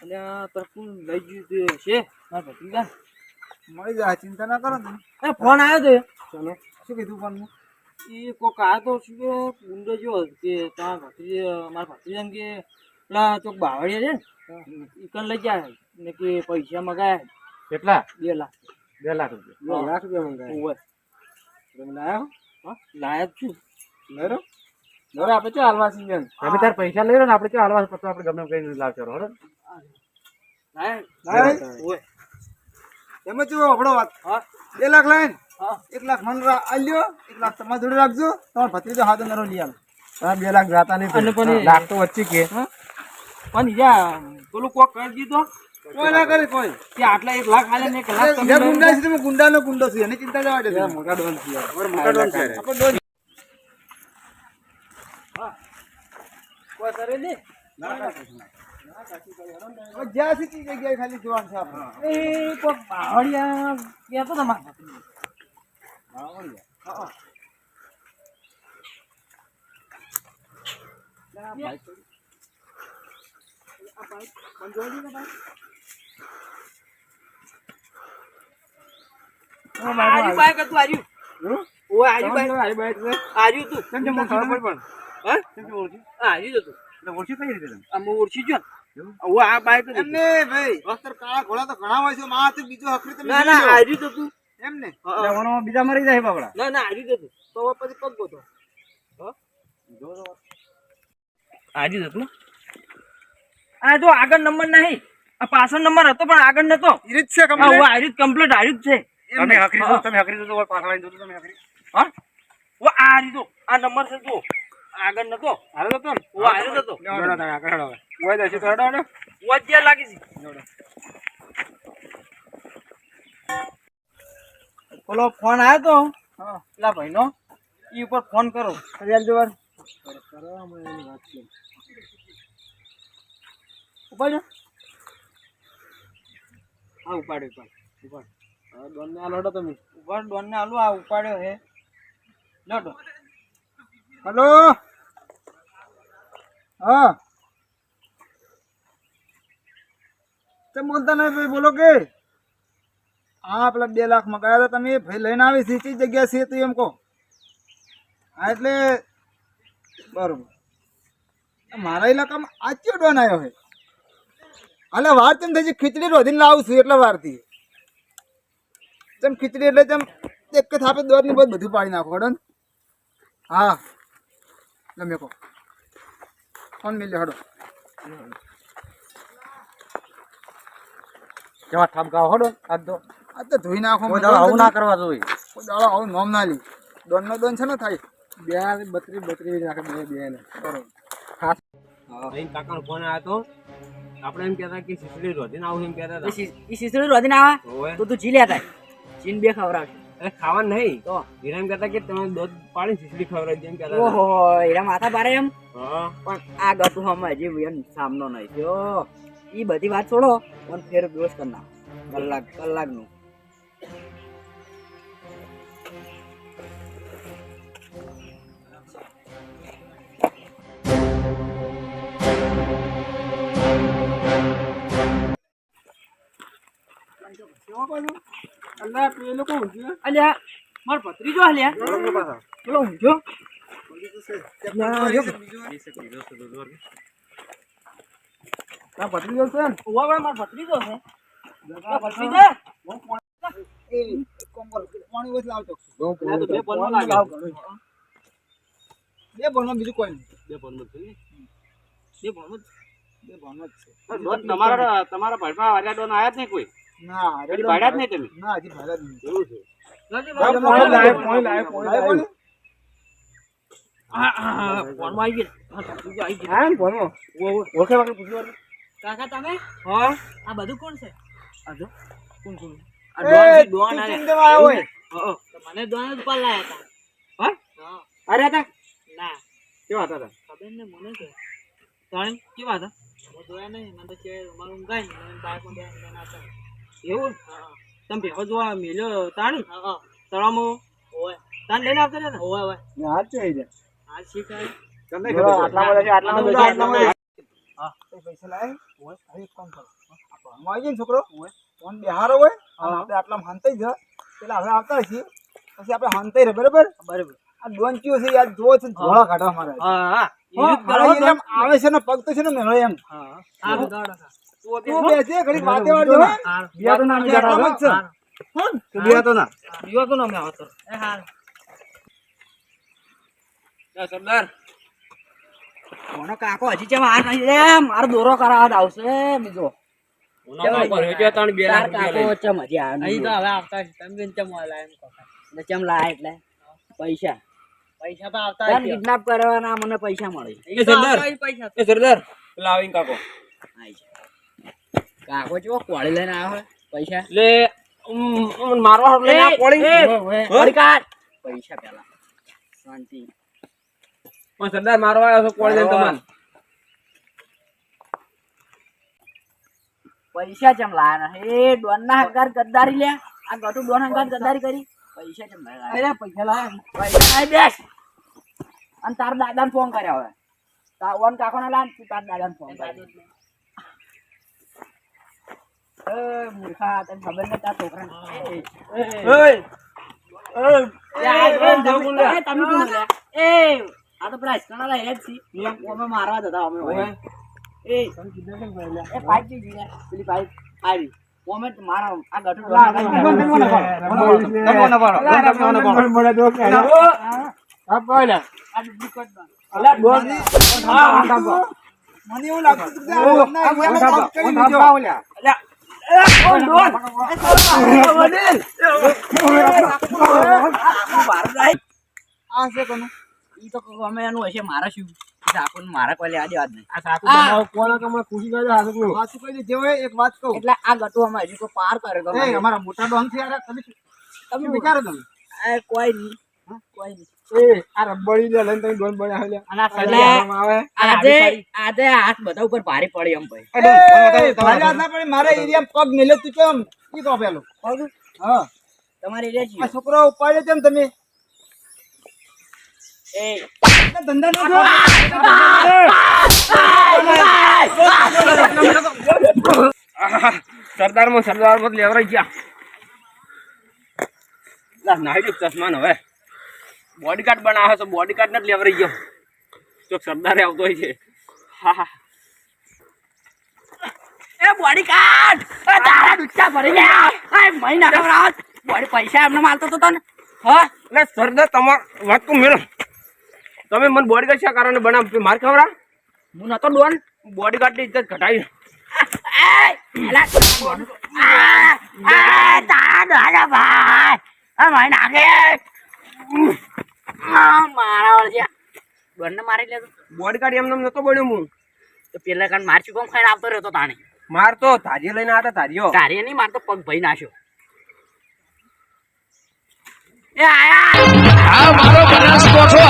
અને આ તરફું લઈ ગયું તે છે. મારા ભત્રીજા. મળી જાય ચિંતા ના કરો તમે. એ ફોન આવ્યો તો ચલો શું કીધું પણ એ કોક આવ્યો તો શું કે ઊંડો જો કે તમારા ભત્રીજે મારા ભત્રીજાને કે પેલા ચોક બાવળીએ છે ને કન લઈ જાય ને કે પૈસા મગાયા કેટલા? બે લાખ. બે લાખ રૂપિયા. બે લાખ રૂપિયા મંગાયા. તમે લાયા જ છું. લઈ લઈ આપણે ચો હાલવા સિંગન તમે તાર પૈસા લઈ લો ને આપણે ચો હાલવા પછી આપણે ગમે એમ કઈ લાવ કરો હો લાયક લાયક? ઓવે એમ જો આપણો વાત. હા. બે લાખ લાઈન? એક લાખ મન આલ્યો એક લાખ તમારા જોડે રાખજો. તમારા ભત્રીજો હાથ નરો લઈ આવ તમે બે લાખ જાતા નહીં લાખ તો વચ્ચે કે. પણ યા પેલું કોક કરી દીધો? કોઈ ના કરે કોઈ. કે આટલા એક લાખ આલે ને એક લાખ ગુંડા છે ગુંડો છે એની ચિંતા જવા દે મોટા ડોન છે મોટા ડોન છે આપણે ડોન કોઈ કરે ને હવે જ્યાં સુધી જગ્યાએ ખાલી જોવાનું છે આપણે. એ કોક બાવળિયા કહેતો તો મારા ભત્રીજો. હા. આર્યું બાઈક હતું, આર્યું. ઓય, આર્યું બાઈક. આર્યું હતું. કેમ કેમ પણ. હા? કેમ કેમ ઓળખી? હા, આર્યું હતું. એટલે ઓળખી કઈ રીતે તમે? આ ઓળખી ગયો ને. આ બાઈક એમને ભાઈ અસ્તર કાળા ઘોડા તો ઘણા હોય છે માં તો બીજો હકરી તમે ના ના આર્યું જ હતું એમને હા, હા. ઓનો બીજા મરી જાય બાબડા ના ના આર્યું જ હતું તો. પછી પગ ગોતો આર્યું જ હતું આ જો આગળ નંબર નહીં. આ પાછળ નંબર હતો પણ આગળ નતો. રીત છે કમ્પ્લીટ આર્યું જ છે. તમે હકરી હા. તમે હકરી દો પાછળ આવીને જોજો તમે હકરી. હા? ઓ આ રીતો આ નંબર છે જો આગળ નતો. હાલો તો તમ ઓ જ હતો જોડો તમે આગળ હેડો હવે. ઓય દેસી તો હેડો હેડો વચ્ચે લાગી છે. જોડો. પેલો ફોન આવ્યો તો? હા. પેલા ભાઈનો? ઈ ઉપર ફોન કરો. એની વાત છે ઉપાડ્યો હા ઉપાડ્યો ઉપાડ. ઉપાડ. હા દોન ને તમે. ઉપાડ ડોનને આલુ આ ઉપાડ્યો હે. લડો હેલો. હા. તમે બોલતા નહીં ભાઈ બોલો કે હા પેલા બે લાખ મગાવ્યા હતા તમે લઈને આવી છે કઈ જગ્યા છે તો એમ કહો. હા, એટલે બરોબર. મારા ઇલાકામાં આચ્યો ડોન આવ્યો હે. હાલે વાર તેમ થઈ ખીચડી રોધીને લાવું છું એટલે વારથી. જેમ ખીચડી એટલે જેમ એક થાપે દોરની બધું પાડી નાખો હડો હા. ગમે કહો. ફોન મિલ્યો હડો. કેવા ઠપકાઓ હોડો? આજ તો આ તો ધોઈ નાખો આવું ના કરવા જોઈએ. કોઈ દાડો આવું નોમ ના લી. દોન નો દોન છે ને થાય? બે બત્રીસ બત્રીસ રાખે બે બે ને બરોબર. ખાસ કાકાનો ફોન આવ્યો તો. આપણે એમ કહેતા કે ખીચડી રોધીને આવું એમ કહેતા હતા. ઈ સિસડી રોધી ના આવે? તો તું જી લેતા ચીન બે ખવડાવશે અરે ખાવાનું નહીં તો હીરા એમ કહેતા કે તમે દૂધ પાડીને ખીચડી ખવડાવી દે એમ કહેતા હતા. ઓહો એના માથા પારે એમ હા પણ આ ગતું હમણાં હજી એમ સામનો નહીં થયો ઈ બધી વાત છોડો પણ ફેર દિવસ કર નાખ કલાક કલાકનું અલ્લાહ પેલો કોણ છે અલ્યા. માર ભત્રીજો અલ્યા પેલો ઊંઝો ભત્રીજો છે ને? ભાઈ માર ભત્રીજો છે. માર ભત્રીજા? આ તો બે બોલમાં બીજું કોઈ નહીં. બે માં છે. બે ભણવું જ. બે બોલમાં છે. તમારા તમારા ભાઈમાં વાર્યા ડોન આવ્યા જ નહીં કોઈ? ના જ નહીં તમે? ના હજી ભાડ્યા જ નહીં. એવું છે? નથી લાય, પાણી લાય, પાણી લાય. પાણી? હા, હા, હા, ફોનમાં આવી ગયા. હા. ઓળખે પૂછ્યું કાકા તમે? હા. આ બધું કોણ છે? આ જો. કોણ કોણ? આ ડોન ડોન તું આયા. ચિંતામાં આવ્યો હોય. મને ડોન જ લાયા હતા. હા? હા. અરે હતા? ના. કેવા હતા? ખબર ને મને કે. તાણે કેવા હતા? હું જોયા નહીં મને તો છે મારું ઊંઘાય ને બાઈકમાં બે હતા. એવું? તમે ભેગો જોવા મેલ્યો તાણી? હા તળામાં તાણ લઈને આવતા ને? હોય હોય. ને હાથ છે એ. હાલ શીખાય તમને જો, ખબર આટલા બધા છે, આટલા બધા આટલા બધા હા. તો પૈસા લાય. હવે એક કામ કરો. ભણવા આવી જાય છોકરો? હોય. ફોન બિહારો હોય આપણે આટલા હંતાઈ જ પેલા હવે આવતા છીએ પછી આપણે હંતાઈ રહે બરાબર? બરાબર. આ ડોંચીઓ છે યાર? જો છે ધોળા કાઢવા મારે. હા હા. આવે છે ને પગ તો છે ને મેળો એમ. હા. આ ગાડો તું બેસે ઘડીક વાતે વાળજો બિયા તો ના આપણે છે. હો તું બિયા તો ના બિયો તો ના આવતો એ હાલ. જા, સરદાર. કોનો કાકો હજી ચેમ આ નહીં રે? મારો દોરો કરાવવા આવશે બીજો. પૈસા. પૈસા તો આવતા કિડનેપ કરવાના? મને પૈસા મળે સરદાર. પૈસા એ સરદાર. પેલા કાકો. આવી છે. કાકો ચેવો કોળી લઈને આવ્યો પૈસા? ઉમ, મારવા લઈને આ. કોળી કાઢ. પૈસા પેલા. શાંતિ. પણ સરદાર મારવા આવ્યો છો કોળી લઈને તમને પૈસા ચમ લાયા હે ડોન ના હંકાર ગદ્દારી લે. આ ગટુ ડોન હંકાર ગદ્દારી કરી. પૈસા ચમ લાયા. અરે પૈસા લાય. પૈસા બેસ. અને તાર દાદાને ફોન કર્યો હવે. તાર ઓન કાકો ને લાન તું તાર દાદાને ફોન કર્યો. મૂર્ખા તને ખબર એ, આ એ, તમે લે? એ, આ તો પેલા હિસકાના હેડ છી. અમે મારવા જતા અમે એ, એ પાઇપની જીને, પેલી પાઇપ આવી. અમે મારા આ ગટુ ડોહા કાઢી રમવા નાખ્યો. નપાડો. રમવા નપાડો. રમવા નપાડો. આ duplicate ડોન. અલા, ડોન. હા, હા, મને એવું લાગતું કે આ. આ મારે શું આપણને મારા કોઈ લેવા દેવા નહીં આ સાકુ તમારો કોના કમા ખુશી કરે હાથનું કહી દે, એક વાત કહું એટલે આ ગટુ અમે હજુ કોઈ પાર કરે તો અમારા મોટા ડોન તમે તમે વિચારો તમે કોઈ નહીં કોઈ નહીં આજે આજે હાથ બધા ઉપર ભારે પડે એમ ભાઈ. મારા એરિયામાં પગ મેલ્યો તું કેમ ઈ કહો પેલું હા. તમારી છોકરો ઉપાડ્યો તમે? એ. ધંધા નો સરદારમાં સરદારમાં લેવરાઈ ગયા. ના નાઈ ચશ્મા હવે. બોડીગાર્ડ બનાવે છે બોડીગાર્ડ ને જ લેવરાઈ ગયો. તો સરદારે આવતો હોય છે. હા હા. એ બોડી કાર્ડ એ તારા દુચ્ચા ભરી ગયા એ મહિના ખવડાવ બોડી પૈસા એમને માલતો તો તને? હા? એટલે સરદાર તમાર વાત તો મેળો. તમે મને બોડીગાર્ડ શા કારણે બનાવ? માર ખવરા? હું નતો ડોન. બોડીગાર્ડની ઇજ્જત ઘટાડી. તારા દાદા ભાઈ. આ મહિના નાખે. આ મારા વળજ્યા ડોનને મારી લેતો બોડીગાર્ડ એમને એમ નતો બન્યો હું. તો પેલા કાન માર ચૂકમ ખાઈને આવતો રહ્યો તો તાણે. માર તો ધારીઓ લઈને આવતા ધારીઓ. કાર્ય નહીં મારતો પગ ભઈ નાખ્યો. એ આયા! આ મારો બનાસકોઠો